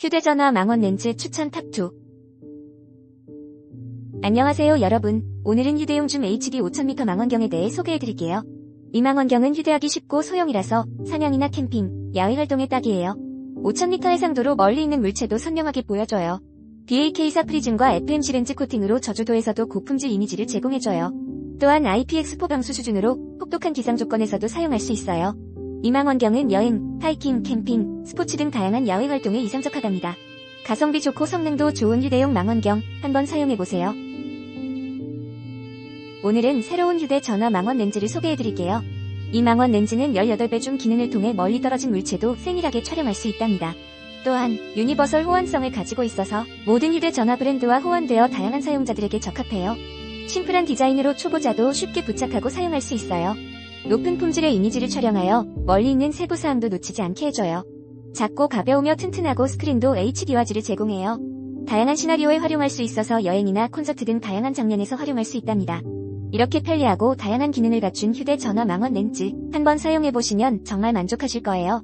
휴대전화 망원 렌즈 추천 탑2 안녕하세요 여러분. 오늘은 휴대용 줌 HD 5000m 망원경에 대해 소개해드릴게요. 이 망원경은 휴대하기 쉽고 소형이라서 사냥이나 캠핑, 야외 활동에 딱이에요. 5000m 해상도로 멀리 있는 물체도 선명하게 보여줘요. BAK4 프리즘과 FMC 렌즈 코팅으로 저주도에서도 고품질 이미지를 제공해줘요. 또한 IPX4 방수 수준으로 혹독한 기상 조건에서도 사용할 수 있어요. 이 망원경은 여행, 하이킹, 캠핑, 스포츠 등 다양한 야외 활동에 이상적하답니다. 가성비 좋고 성능도 좋은 휴대용 망원경 한번 사용해보세요. 오늘은 새로운 휴대전화 망원 렌즈를 소개해드릴게요. 이 망원 렌즈는 18배 중 기능을 통해 멀리 떨어진 물체도 세밀하게 촬영할 수 있답니다. 또한 유니버설 호환성을 가지고 있어서 모든 휴대전화 브랜드와 호환되어 다양한 사용자들에게 적합해요. 심플한 디자인으로 초보자도 쉽게 부착하고 사용할 수 있어요. 높은 품질의 이미지를 촬영하여 멀리 있는 세부 사항도 놓치지 않게 해줘요. 작고 가벼우며 튼튼하고 스크린도 HD화질을 제공해요. 다양한 시나리오에 활용할 수 있어서 여행이나 콘서트 등 다양한 장면에서 활용할 수 있답니다. 이렇게 편리하고 다양한 기능을 갖춘 휴대전화 망원 렌즈 한번 사용해보시면 정말 만족하실 거예요.